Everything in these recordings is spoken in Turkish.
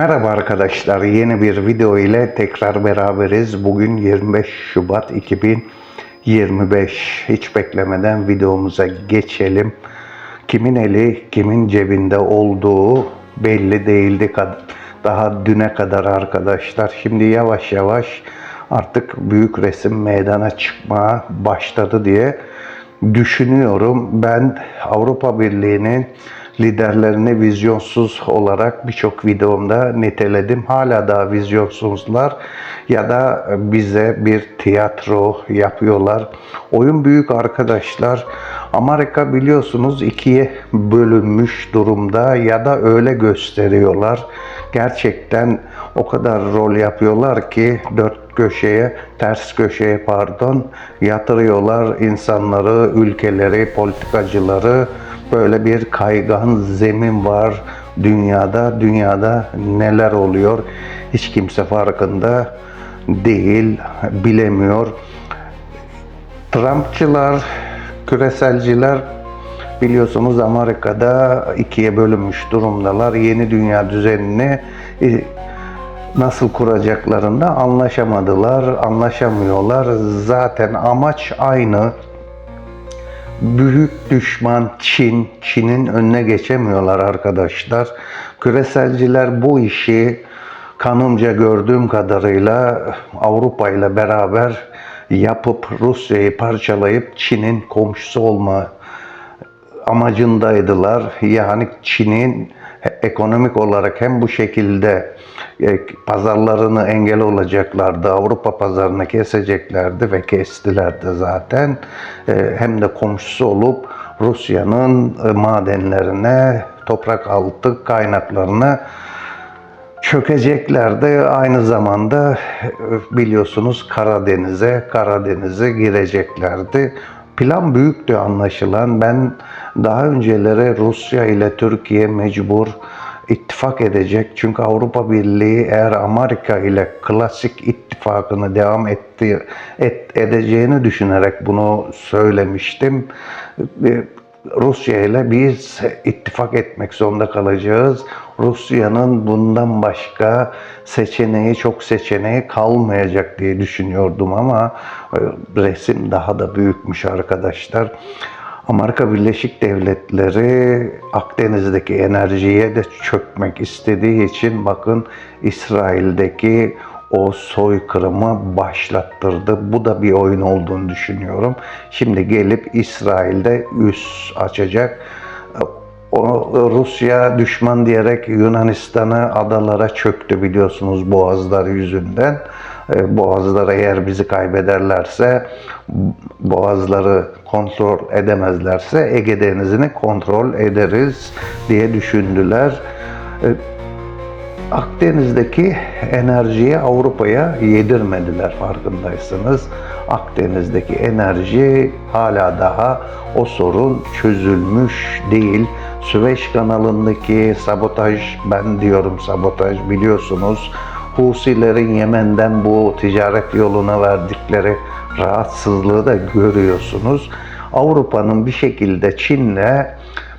Merhaba arkadaşlar, yeni bir video ile tekrar beraberiz. Bugün 25 Şubat 2025. Hiç beklemeden videomuza geçelim. Kimin eli kimin cebinde olduğu belli değildi daha düne kadar arkadaşlar. Şimdi yavaş yavaş artık büyük resim meydana çıkmaya başladı diye düşünüyorum. Ben Avrupa Birliği'nin liderlerini vizyonsuz olarak birçok videomda niteledim. Hala da vizyonsuzlar ya da bize bir tiyatro yapıyorlar. Oyun büyük arkadaşlar. Amerika biliyorsunuz ikiye bölünmüş durumda ya da öyle gösteriyorlar. Gerçekten o kadar rol yapıyorlar ki dört köşeye, ters köşeye pardon yatırıyorlar insanları, ülkeleri, politikacıları. Böyle bir kaygan zemin var dünyada. Dünyada neler oluyor hiç kimse farkında değil, bilemiyor. Trumpçılar, küreselciler biliyorsunuz Amerika'da ikiye bölünmüş durumdalar. Yeni dünya düzenini nasıl kuracaklarında anlaşamadılar, anlaşamıyorlar. Zaten amaç aynı. Büyük düşman Çin, Çin'in önüne geçemiyorlar arkadaşlar. Küreselciler bu işi kanımca gördüğüm kadarıyla Avrupa ile beraber yapıp Rusya'yı parçalayıp Çin'in komşusu olma amacındaydılar. Yani Çin'in ekonomik olarak hem bu şekilde e, pazarlarını engel olacaklardı. Avrupa pazarını keseceklerdi ve kestiler de zaten. E, Hem de komşusu olup Rusya'nın e, madenlerine, toprak altı kaynaklarına çökeceklerdi. Aynı zamanda biliyorsunuz Karadeniz'e, Karadeniz'e gireceklerdi. Plan büyüktü anlaşılan. Ben daha öncelere Rusya ile Türkiye mecbur ittifak edecek. Çünkü Avrupa Birliği eğer Amerika ile klasik ittifakını devam etti, et, edeceğini düşünerek bunu söylemiştim. E, Rusya ile biz ittifak etmek zorunda kalacağız. Rusya'nın bundan başka seçeneği, çok seçeneği kalmayacak diye düşünüyordum ama e, resim daha da büyükmüş arkadaşlar. Amerika Birleşik Devletleri Akdeniz'deki enerjiye de çökmek istediği için bakın İsrail'deki o soykırımı başlattırdı. Bu da bir oyun olduğunu düşünüyorum. Şimdi gelip İsrail'de üs açacak. O Rusya düşman diyerek Yunanistan'ı adalara çöktü biliyorsunuz boğazlar yüzünden. E, Boğazlar eğer bizi kaybederlerse, boğazları kontrol edemezlerse Ege Denizi'ni kontrol ederiz diye düşündüler. E, Akdeniz'deki enerjiyi Avrupa'ya yedirmediler farkındaysanız. Akdeniz'deki enerji hala daha o sorun çözülmüş değil. Süveyş kanalındaki sabotaj, ben diyorum sabotaj biliyorsunuz. Husilerin Yemen'den bu ticaret yoluna verdikleri rahatsızlığı da görüyorsunuz. Avrupa'nın bir şekilde Çin'le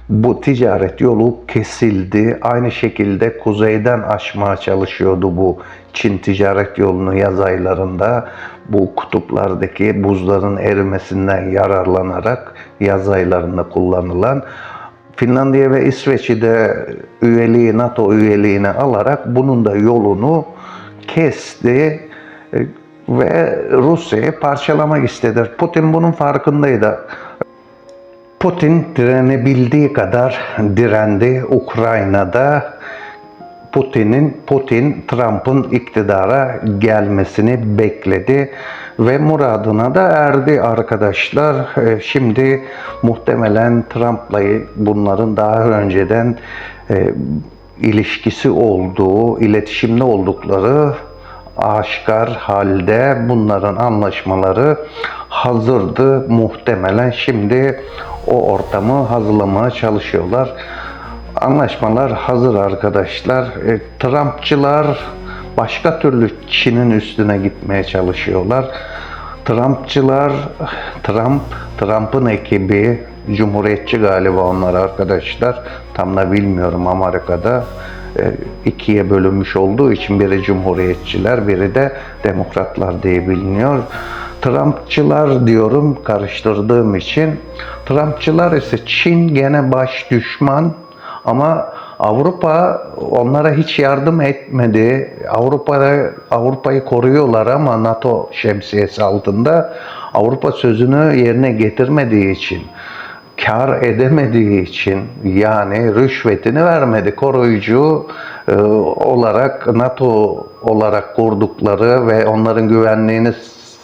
bu ticaret yolu kesildi. Aynı şekilde kuzeyden aşmaya çalışıyordu bu Çin ticaret yolunu yaz aylarında. Bu kutuplardaki buzların erimesinden yararlanarak yaz aylarında kullanılan Finlandiya ve İsveç'i de üyeliği, NATO üyeliğine alarak bunun da yolunu kesti e, ve Rusya'yı parçalamak istedi. Putin bunun farkındaydı. Putin direnebildiği kadar direndi Ukrayna'da. Putin'in Putin Trump'ın iktidara gelmesini bekledi ve muradına da erdi arkadaşlar. Ee, Şimdi muhtemelen Trump'la bunların daha önceden e, ilişkisi olduğu, iletişimde oldukları aşikar halde bunların anlaşmaları hazırdı muhtemelen. Şimdi o ortamı hazırlamaya çalışıyorlar. Anlaşmalar hazır arkadaşlar. E, Trumpçılar başka türlü Çin'in üstüne gitmeye çalışıyorlar. Trumpçılar, Trump, Trump'ın ekibi, Cumhuriyetçi galiba onlar arkadaşlar. Tam da bilmiyorum Amerika'da. e, ikiye bölünmüş olduğu için biri Cumhuriyetçiler, biri de Demokratlar diye biliniyor. Trumpçılar diyorum karıştırdığım için. Trumpçılar ise Çin gene baş düşman ama Avrupa onlara hiç yardım etmedi. Avrupa'da Avrupa'yı koruyorlar ama NATO şemsiyesi altında Avrupa sözünü yerine getirmediği için kar edemediği için yani rüşvetini vermedi. Koruyucu e, olarak NATO olarak kurdukları ve onların güvenliğini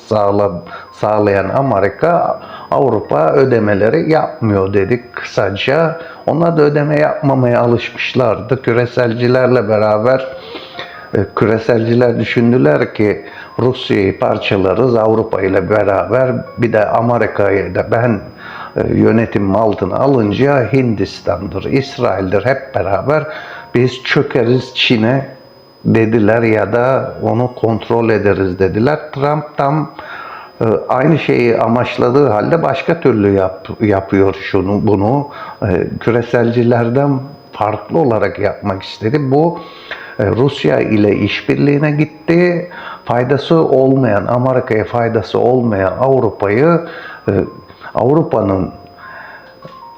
sağla, sağlayan Amerika Avrupa ödemeleri yapmıyor dedik kısaca. Onlar da ödeme yapmamaya alışmışlardı. Küreselcilerle beraber e, küreselciler düşündüler ki Rusya'yı parçalarız Avrupa ile beraber bir de Amerika'yı da ben e, yönetim altına alınca Hindistan'dır, İsrail'dir hep beraber biz çökeriz Çin'e dediler ya da onu kontrol ederiz dediler. Trump tam aynı şeyi amaçladığı halde başka türlü yap, yapıyor şunu bunu. E, küreselcilerden farklı olarak yapmak istedi. Bu e, Rusya ile işbirliğine gitti. Faydası olmayan, Amerika'ya faydası olmayan Avrupa'yı e, Avrupa'nın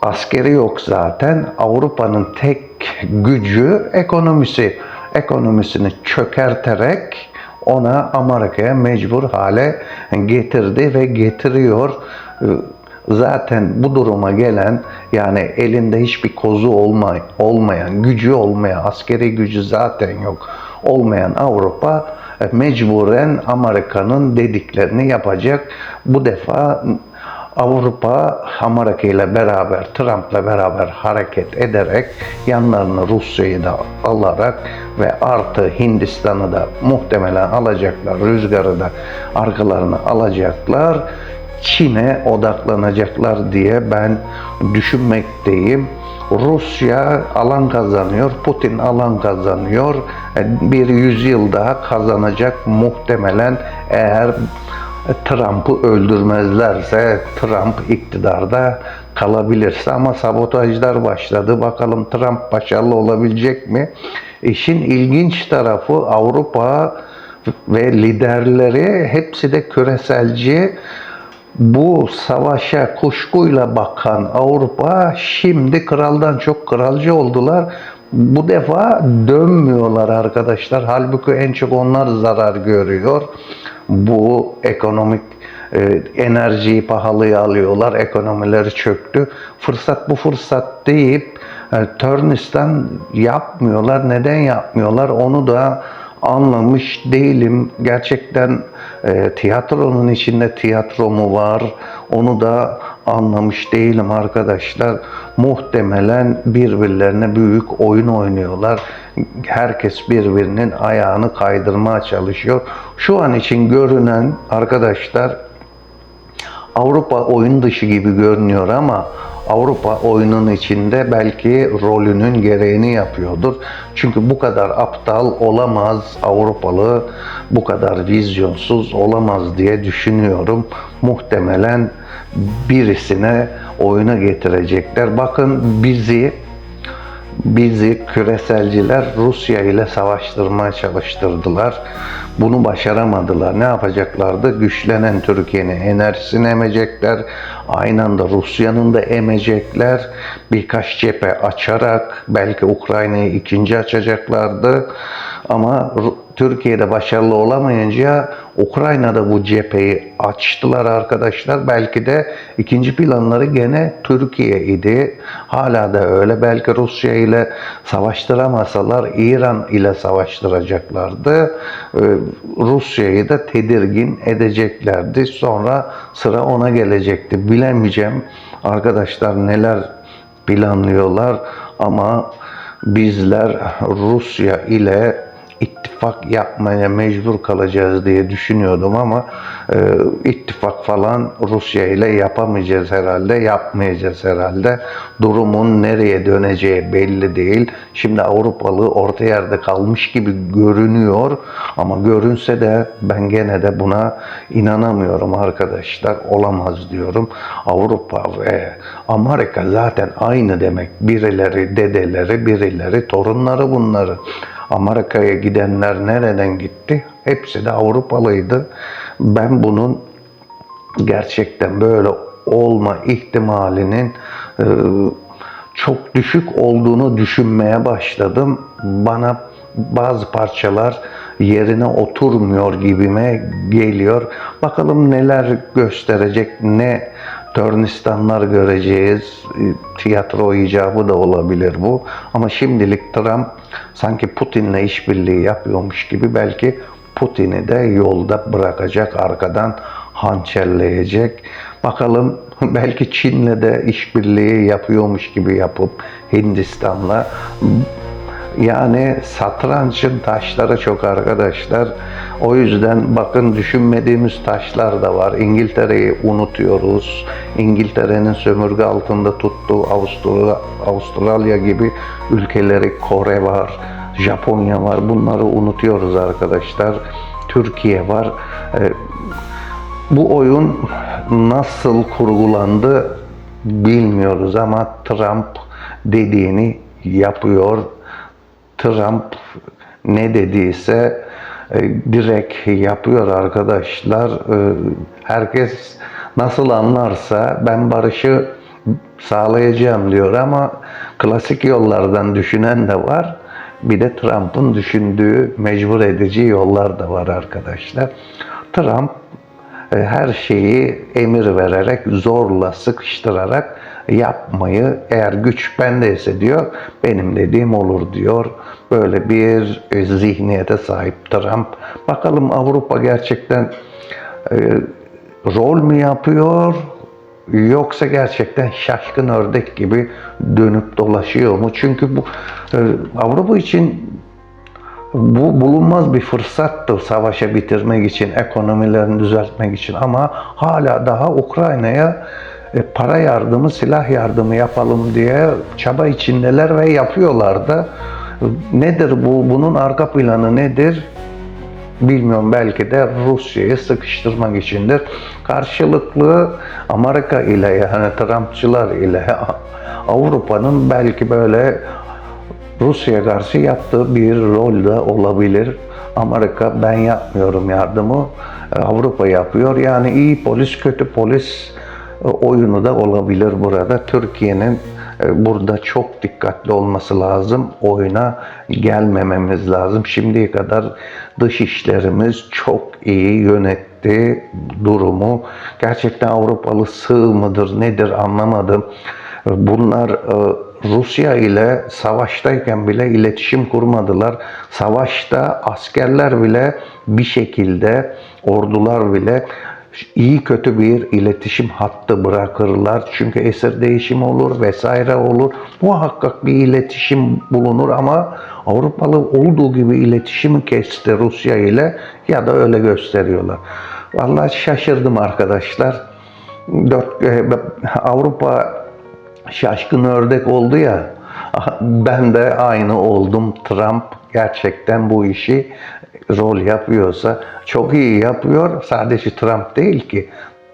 askeri yok zaten. Avrupa'nın tek gücü ekonomisi. Ekonomisini çökerterek ona Amerika'ya mecbur hale getirdi ve getiriyor. Ee, Zaten bu duruma gelen yani elinde hiçbir kozu olmay, olmayan, gücü olmayan, askeri gücü zaten yok olmayan Avrupa e, mecburen Amerika'nın dediklerini yapacak. Bu defa Avrupa Amerika ile beraber, Trump'la beraber hareket ederek yanlarına Rusya'yı da alarak ve artı Hindistan'ı da muhtemelen alacaklar, rüzgarı da arkalarına alacaklar. Çin'e odaklanacaklar diye ben düşünmekteyim. Rusya alan kazanıyor, Putin alan kazanıyor. E, Bir yüzyıl daha kazanacak muhtemelen eğer Trump'ı öldürmezlerse Trump iktidarda kalabilirse ama sabotajlar başladı. Bakalım Trump başarılı olabilecek mi? İşin ilginç tarafı Avrupa ve liderleri hepsi de küreselci. Bu savaşa kuşkuyla bakan Avrupa şimdi kraldan çok kralcı oldular. Bu defa dönmüyorlar arkadaşlar. Halbuki en çok onlar zarar görüyor. Bu ekonomik e, enerjiyi pahalıya alıyorlar. Ekonomileri çöktü. Fırsat bu fırsat deyip e, Turnistan yapmıyorlar. Neden yapmıyorlar? Onu da anlamış değilim. Gerçekten e, tiyatronun içinde tiyatro mu var? Onu da anlamış değilim arkadaşlar. Muhtemelen birbirlerine büyük oyun oynuyorlar. Herkes birbirinin ayağını kaydırmaya çalışıyor. Şu an için görünen arkadaşlar Avrupa oyun dışı gibi görünüyor ama Avrupa oyunun içinde belki rolünün gereğini yapıyordur. Çünkü bu kadar aptal olamaz Avrupalı, bu kadar vizyonsuz olamaz diye düşünüyorum. Muhtemelen birisine oyuna getirecekler. Bakın bizi bizi küreselciler Rusya ile savaştırmaya çalıştırdılar. Bunu başaramadılar. Ne yapacaklardı? Güçlenen Türkiye'nin enerjisini emecekler. Aynı anda Rusya'nın da emecekler. Birkaç cephe açarak belki Ukrayna'yı ikinci açacaklardı. Ama Türkiye'de başarılı olamayınca Ukrayna'da bu cepheyi açtılar arkadaşlar. Belki de ikinci planları gene Türkiye idi. Hala da öyle. Belki Rusya ile savaştıramasalar İran ile savaştıracaklardı. Ee, Rusya'yı da tedirgin edeceklerdi. Sonra sıra ona gelecekti. Bilemeyeceğim arkadaşlar neler planlıyorlar ama bizler Rusya ile ittifak yapmaya mecbur kalacağız diye düşünüyordum ama e, ittifak falan Rusya ile yapamayacağız herhalde, yapmayacağız herhalde. Durumun nereye döneceği belli değil. Şimdi Avrupalı orta yerde kalmış gibi görünüyor ama görünse de ben gene de buna inanamıyorum arkadaşlar. Olamaz diyorum. Avrupa ve Amerika zaten aynı demek. Birileri dedeleri, birileri torunları bunları. Amerika'ya gidenler nereden gitti? Hepsi de Avrupalıydı. Ben bunun gerçekten böyle olma ihtimalinin e, çok düşük olduğunu düşünmeye başladım. Bana bazı parçalar yerine oturmuyor gibime geliyor. Bakalım neler gösterecek, ne törnistanlar göreceğiz. E, Tiyatro icabı da olabilir bu. Ama şimdilik Trump sanki Putin'le işbirliği yapıyormuş gibi belki Putin'i de yolda bırakacak, arkadan hançerleyecek. Bakalım belki Çin'le de işbirliği yapıyormuş gibi yapıp Hindistan'la yani satrançın taşları çok arkadaşlar. O yüzden bakın düşünmediğimiz taşlar da var. İngiltere'yi unutuyoruz. İngiltere'nin sömürge altında tuttuğu Avustralya, Avustralya gibi ülkeleri Kore var, Japonya var. Bunları unutuyoruz arkadaşlar. Türkiye var. Ee, bu oyun nasıl kurgulandı bilmiyoruz ama Trump dediğini yapıyor. Trump ne dediyse e, direkt yapıyor arkadaşlar. E, herkes nasıl anlarsa ben barışı sağlayacağım diyor ama klasik yollardan düşünen de var. Bir de Trump'ın düşündüğü mecbur edici yollar da var arkadaşlar. Trump her şeyi emir vererek, zorla sıkıştırarak yapmayı eğer güç bendeyse diyor, benim dediğim olur diyor. Böyle bir e, zihniyete sahip Trump. Bakalım Avrupa gerçekten e, rol mü yapıyor yoksa gerçekten şaşkın ördek gibi dönüp dolaşıyor mu? Çünkü bu e, Avrupa için bu bulunmaz bir fırsattır savaşı bitirmek için, ekonomilerini düzeltmek için ama hala daha Ukrayna'ya e, para yardımı, silah yardımı yapalım diye çaba içindeler ve yapıyorlar da. Nedir bu? Bunun arka planı nedir? Bilmiyorum belki de Rusya'yı sıkıştırmak içindir. Karşılıklı Amerika ile yani Trumpçılar ile Avrupa'nın belki böyle Rusya'ya karşı yaptığı bir rol de olabilir. Amerika ben yapmıyorum yardımı, Avrupa yapıyor. Yani iyi polis, kötü polis oyunu da olabilir burada. Türkiye'nin e, burada çok dikkatli olması lazım. Oyuna gelmememiz lazım. Şimdiye kadar dış işlerimiz çok iyi yönetti durumu. Gerçekten Avrupalı sığ mıdır nedir anlamadım. Bunlar e, Rusya ile savaştayken bile iletişim kurmadılar. Savaşta askerler bile bir şekilde, ordular bile iyi kötü bir iletişim hattı bırakırlar. Çünkü esir değişimi olur vesaire olur. Muhakkak bir iletişim bulunur ama Avrupalı olduğu gibi iletişimi kesti Rusya ile ya da öyle gösteriyorlar. Vallahi şaşırdım arkadaşlar. Dört, e, Avrupa şaşkın ördek oldu ya. Ben de aynı oldum. Trump gerçekten bu işi rol yapıyorsa çok iyi yapıyor. Sadece Trump değil ki.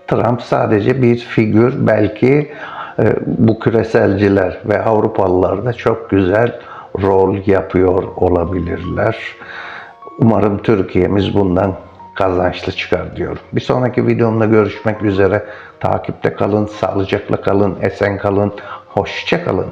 Trump sadece bir figür. Belki e, bu küreselciler ve Avrupalılar da çok güzel rol yapıyor olabilirler. Umarım Türkiye'miz bundan kazançlı çıkar diyorum. Bir sonraki videomda görüşmek üzere. Takipte kalın, sağlıcakla kalın, esen kalın, hoşça kalın.